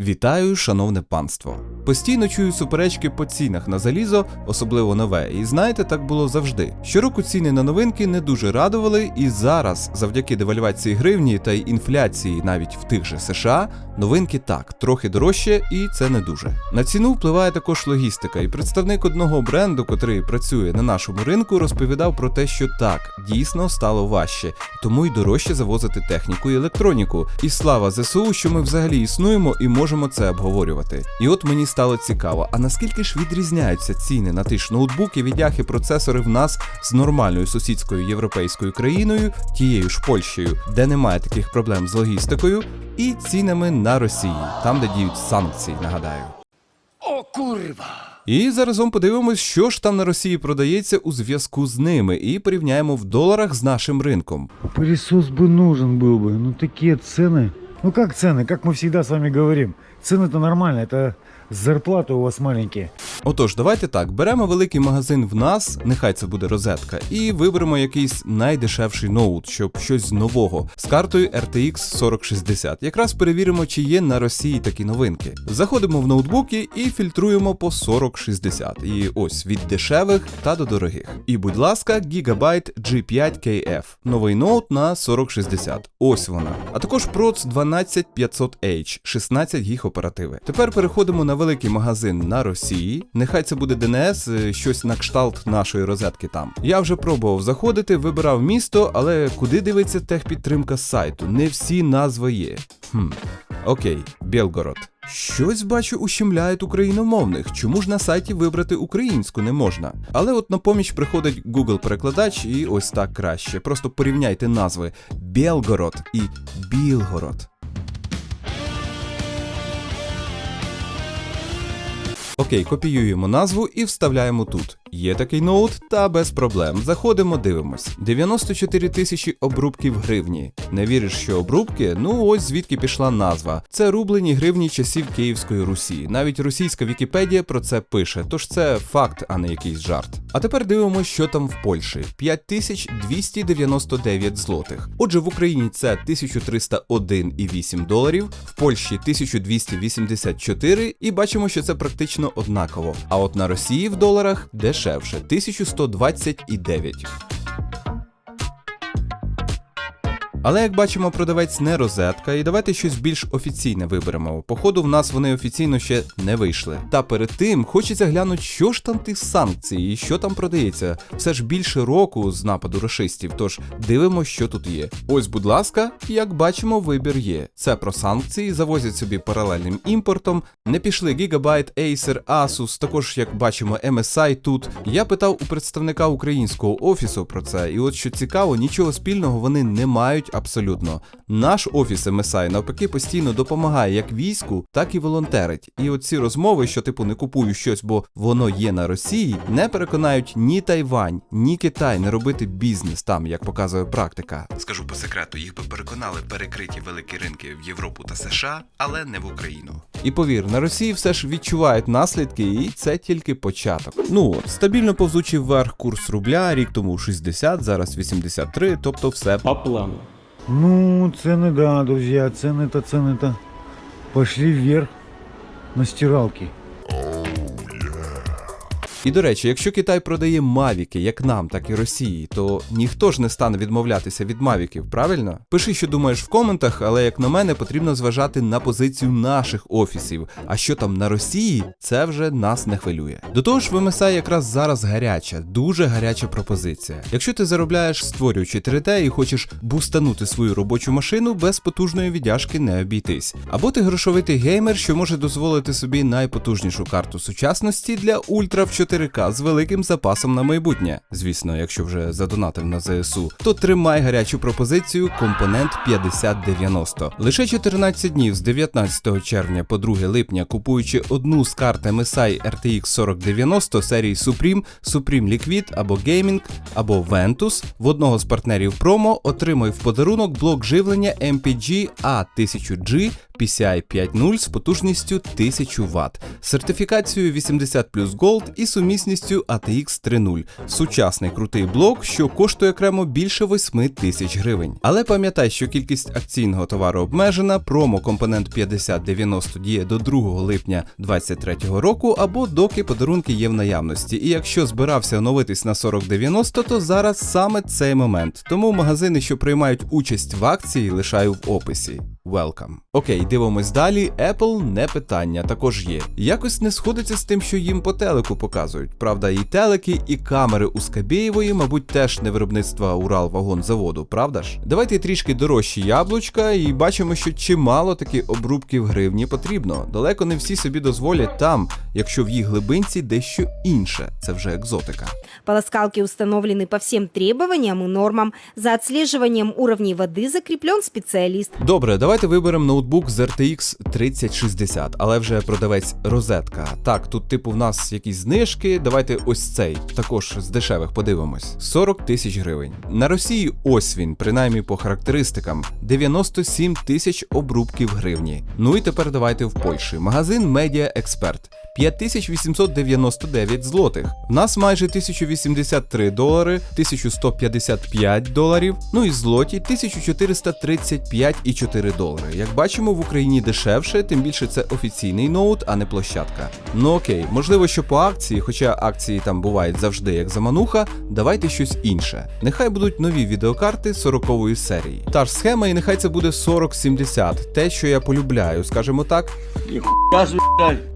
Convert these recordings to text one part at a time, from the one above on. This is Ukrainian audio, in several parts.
Вітаю, шановне панство. Постійно чую суперечки по цінах на залізо, особливо нове. І знаєте, так було завжди. Щороку ціни на новинки не дуже радували, і зараз, завдяки девальвації гривні та й інфляції навіть в тих же США, новинки так, трохи дорожче, і це не дуже. На ціну впливає також логістика, і представник одного бренду, котрий працює на нашому ринку, розповідав про те, що так, дійсно стало важче, тому й дорожче завозити техніку і електроніку. І слава ЗСУ, що ми взагалі існуємо і можемо це обговорювати. І от мені стало цікаво, а наскільки ж відрізняються ціни на ті ж ноутбуки, віддяхи, процесори в нас з нормальною сусідською європейською країною, тією ж Польщею, де немає таких проблем з логістикою, і цінами на Росії, там де діють санкції, нагадаю. O kurwa! І заразом подивимось, що ж там на Росії продається у зв'язку з ними, і порівняємо в доларах з нашим ринком. Пылесос бы нужен был бы. Ну такие цены. Ну как цены? Как мы всегда с вами говорим. Цены-то нормально. Это зарплаты у вас маленькие. Отож, давайте так, беремо великий магазин в нас, нехай це буде розетка, і виберемо якийсь найдешевший ноут, щоб щось нового з картою RTX 4060. Якраз перевіримо, чи є на Росії такі новинки. Заходимо в ноутбуки і фільтруємо по 4060. І ось від дешевих та до дорогих. І будь ласка, Gigabyte G5KF. Новий ноут на 4060. Ось вона. А також Proц 12500H, 16 гіг оперативи. Тепер переходимо на великий магазин на Росії. Нехай це буде ДНС, е, щось на кшталт нашої розетки там. Я вже пробував заходити, вибирав місто, але куди дивиться техпідтримка сайту? Не всі назви є. Хм. Окей, Білгород. Щось бачу, ущемляють україномовних. Чому ж на сайті вибрати українську не можна? Але от на поміч приходить Google перекладач, і ось так краще. Просто порівняйте назви Білгород і Білгород. Окей, копіюємо назву і вставляємо тут. Є такий ноут, та без проблем. Заходимо, дивимось. 94 тисячі обрубків гривні. Не віриш, що обрубки? Ну ось звідки пішла назва. Це рублені гривні часів Київської Русі. Навіть російська Вікіпедія про це пише, тож це факт, а не якийсь жарт. А тепер дивимося, що там в Польщі: 5299 злотих. Отже, в Україні це 1301,8 доларів, в Польщі 1284, і бачимо, що це практично однаково. А от на Росії в доларах дешевше 1129. Але як бачимо, продавець не розетка, і давайте щось більш офіційне виберемо. Походу, в нас вони офіційно ще не вийшли. Та перед тим хочеться глянути, що ж там тих санкцій і що там продається. Все ж більше року з нападу рашистів, тож дивимо, що тут є. Ось, будь ласка, як бачимо, вибір є. Це про санкції, завозять собі паралельним імпортом. Не пішли Gigabyte, Acer, Asus, також як бачимо, MSI тут. Я питав у представника українського офісу про це, і от що цікаво, нічого спільного вони не мають абсолютно. Наш офіс MSI навпаки постійно допомагає як війську, так і волонтерить. І оці розмови, що типу не купую щось, бо воно є на Росії, не переконають ні Тайвань, ні Китай не робити бізнес там, як показує практика. Скажу по секрету, їх би переконали перекриті великі ринки в Європу та США, але не в Україну. І повір, на Росії все ж відчувають наслідки, і це тільки початок. Ну от, стабільно повзучий вверх курс рубля, рік тому 60, зараз 83, тобто все По плану. Ну, цены, да, друзья, цены-то, цены-то пошли вверх на стиралки. І до речі, якщо Китай продає мавіки як нам, так і Росії, то ніхто ж не стане відмовлятися від мавіків, правильно? Пиши, що думаєш в коментах, але як на мене, потрібно зважати на позицію наших офісів. А що там на Росії, це вже нас не хвилює. До того ж, в MSI якраз зараз гаряча, дуже гаряча пропозиція. Якщо ти заробляєш створюючи 3D і хочеш бустанути свою робочу машину, без потужної віддяжки не обійтись. Або ти грошовитий геймер, що може дозволити собі найпотужнішу карту сучасності для ультра в 4К з великим запасом на майбутнє. Звісно, якщо вже задонатив на ЗСУ, то тримай гарячу пропозицію компонент 5090. Лише 14 днів з 19 червня по 2 липня, купуючи одну з карт MSI RTX 4090 серії Supreme, Supreme Liquid або Gaming, або Ventus, в одного з партнерів промо отримай в подарунок блок живлення MPG A1000G PCI 5.0 з потужністю 1000 Вт, сертифікацією 80 Gold і сумісністю ATX 3.0 сучасний крутий блок, що коштує окремо більше 8 тисяч гривень. Але пам'ятай, що кількість акційного товару обмежена, промо-компонент 5090 діє до 2 липня 2023 року, або доки подарунки є в наявності. І якщо збирався оновитись на 4090, то зараз саме цей момент. Тому магазини, що приймають участь в акції, лишаю в описі. Welcome. Окей, дивимось далі. Apple не питання, також є. Якось не сходиться з тим, що їм по телеку показують. Правда, і телеки, і камери у Скабєєвої, мабуть, теж не виробництва Уралвагонзаводу, правда ж? Давайте трішки дорожчі яблучка, і бачимо, що чимало таки обрубків гривні потрібно. Далеко не всі собі дозволять там, якщо в їх глибинці дещо інше. Це вже екзотика. Полоскалки установлены по всем требованиям и нормам. За отслеживанием уровней воды закреплен специалист. Добре, давайте виберемо ноутбук з RTX 3060, але вже продавець розетка. Так, тут типу в нас якісь знижки. Давайте ось цей, також з дешевих подивимось. 40 тисяч гривень. На Росії ось він, принаймні по характеристикам, 97 тисяч обрубків гривні. Ну і тепер давайте в Польщі. Магазин Media Expert. 5899 злотих. В нас майже 1083 долари, 1155 доларів, ну і злоті 1435,4 долари. Як бачимо, в Україні дешевше, тим більше це офіційний ноут, а не площадка. Ну окей, можливо, що по акції, хоча акції там бувають завжди як замануха, давайте щось інше. Нехай будуть нові відеокарти 40-ї серії. Та ж схема, і нехай це буде 4070, те, що я полюбляю, скажімо так.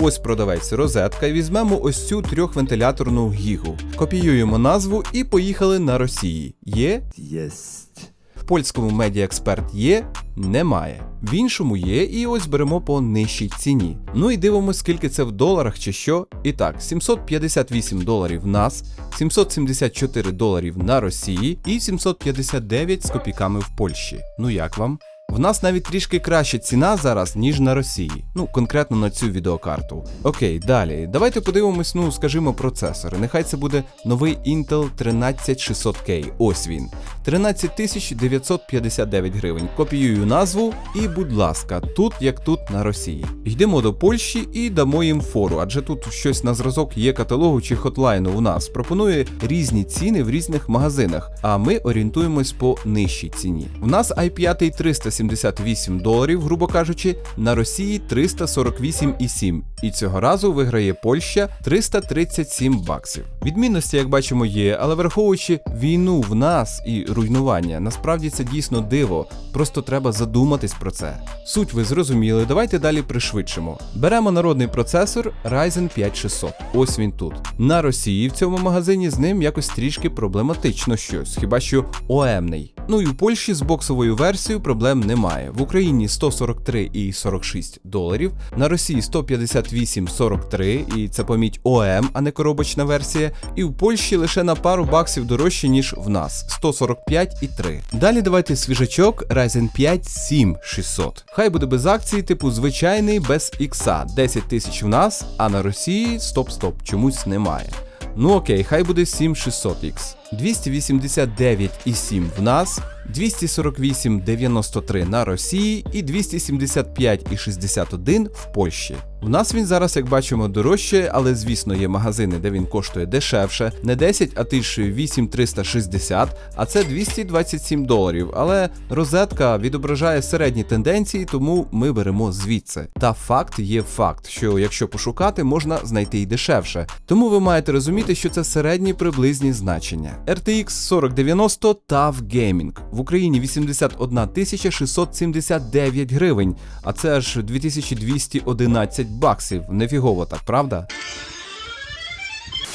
Ось продавець розетка і візьмемо ось цю трьохвентиляторну гігу. Копіюємо назву і поїхали на Росії. Є? Єсть. В польському медіаексперт є? Немає. В іншому є, і ось беремо по нижчій ціні. Ну і дивимося, скільки це в доларах чи що. І так, 758 доларів в нас, 774 доларів на Росії і 759 з копійками в Польщі. Ну як вам? В нас навіть трішки краща ціна зараз, ніж на Росії. Ну, конкретно на цю відеокарту. Окей, далі. Давайте подивимось, ну, скажімо, процесори. Нехай це буде новий Intel 13600K. Ось він. 13959 гривень. Копіюю назву і, будь ласка, тут як тут на Росії. Йдемо до Польщі і дамо їм фору, адже тут щось на зразок є каталогу чи хотлайну у нас. Пропонує різні ціни в різних магазинах, а ми орієнтуємось по нижчій ціні. В нас i5 378 доларів, грубо кажучи, на Росії 348,7. І цього разу виграє Польща 337 баксів. Відмінності, як бачимо, є, але враховуючи війну в нас і руйнування, насправді це дійсно диво. Просто треба задуматись про це. Суть ви зрозуміли, давайте далі пришвидшимо. Беремо народний процесор Ryzen 5600. Ось він тут. На Росії в цьому магазині з ним якось трішки проблематично щось, хіба що ОЕМний. Ну і в Польщі з боксовою версією проблем немає. В Україні 143,46 доларів, на Росії 158,43, і це поміть ОЕМ, а не коробочна версія. І в Польщі лише на пару баксів дорожче, ніж в нас 145,3. Далі давайте свіжачок Ryzen 5 7600. Хай буде без акції, типу звичайний без ікса. 10 тисяч в нас, а на Росії стоп-стоп, чомусь немає. Ну окей, хай буде 7600X. 289,7 в нас, 248,93 на Росії і 275,61 в Польщі. В нас він зараз, як бачимо, дорожче, але звісно є магазини, де він коштує дешевше, не 10, а 8360, а це 227 доларів. Але розетка відображає середні тенденції, тому ми беремо звідси. Та факт є факт, що якщо пошукати, можна знайти й дешевше. Тому ви маєте розуміти, що це середні приблизні значення. RTX 4090 TUF Gaming. В Україні 81 679 гривень, а це аж 2211 баксів. Нефігово так, правда?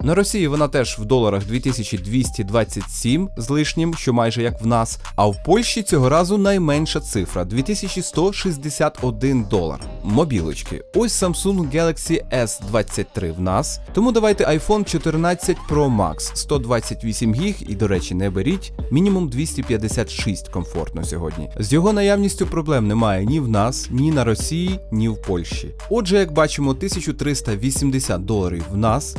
На Росії вона теж в доларах 2227 з лишнім, що майже як в нас. А в Польщі цього разу найменша цифра 2161 долар. Мобілочки. Ось Samsung Galaxy S23 в нас. Тому давайте iPhone 14 Pro Max 128 гіг і, до речі, не беріть. Мінімум 256 комфортно сьогодні. З його наявністю проблем немає ні в нас, ні на Росії, ні в Польщі. Отже, як бачимо, 1380 доларів в нас,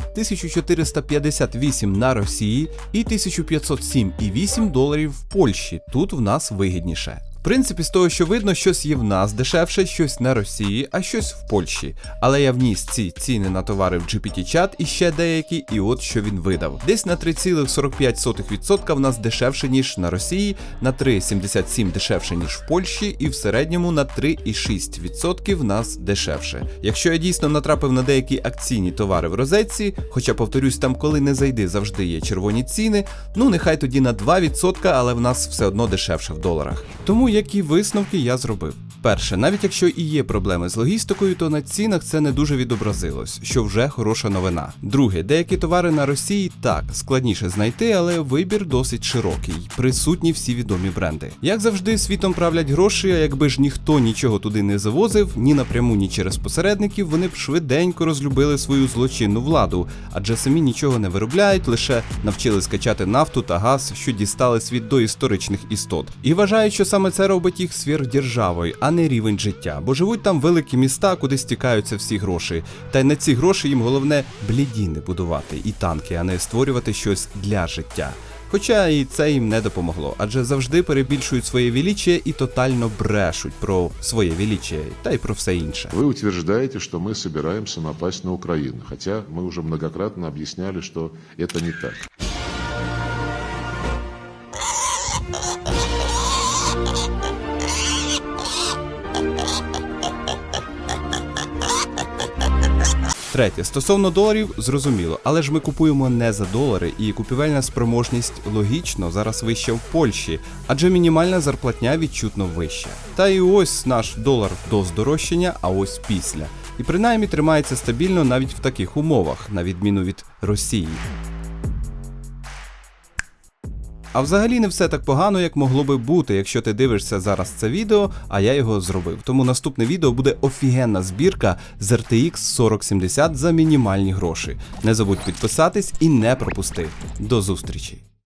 1458 на Росії і 1507,8 доларів в Польщі. Тут в нас вигідніше. Принципі, з того, що видно, щось є в нас дешевше, щось на Росії, а щось в Польщі. Але я вніс ці ціни на товари в GPT-чат і ще деякі, і от що він видав. Десь на 3,45% в нас дешевше, ніж на Росії, на 3,77 дешевше, ніж в Польщі, і в середньому на 3,6% в нас дешевше. Якщо я дійсно натрапив на деякі акційні товари в розетці, хоча повторюсь, там коли не зайди, завжди є червоні ціни, ну нехай тоді на 2%, але в нас все одно дешевше в доларах. Тому які висновки я зробив? Перше, навіть якщо і є проблеми з логістикою, то на цінах це не дуже відобразилось, що вже хороша новина. Друге, деякі товари на Росії так складніше знайти, але вибір досить широкий, присутні всі відомі бренди. Як завжди, світом правлять гроші, а якби ж ніхто нічого туди не завозив, ні напряму, ні через посередників, вони б швиденько розлюбили свою злочинну владу, адже самі нічого не виробляють, лише навчились качати нафту та газ, що дістали світ до історичних істот, і вважають, що саме це робить їх сверхдержавою, а не рівень життя, бо живуть там великі міста, куди стікаються всі гроші. Та й на ці гроші їм головне блідіни будувати і танки, а не створювати щось для життя. Хоча і це їм не допомогло, адже завжди перебільшують своє величие і тотально брешуть про своє величие, та й про все інше. Вы утверждаете, что мы собираемся напасть на Украину, хотя мы уже многократно объясняли, что это не так. Третє, стосовно доларів, зрозуміло, але ж ми купуємо не за долари, і купівельна спроможність логічно зараз вища в Польщі, адже мінімальна зарплатня відчутно вища. Та і ось наш долар до здорожчання, а ось після. І принаймні тримається стабільно навіть в таких умовах, на відміну від Росії. А взагалі не все так погано, як могло би бути, якщо ти дивишся зараз це відео, а я його зробив. Тому наступне відео буде офігенна збірка з RTX 4070 за мінімальні гроші. Не забудь підписатись і не пропусти. До зустрічі!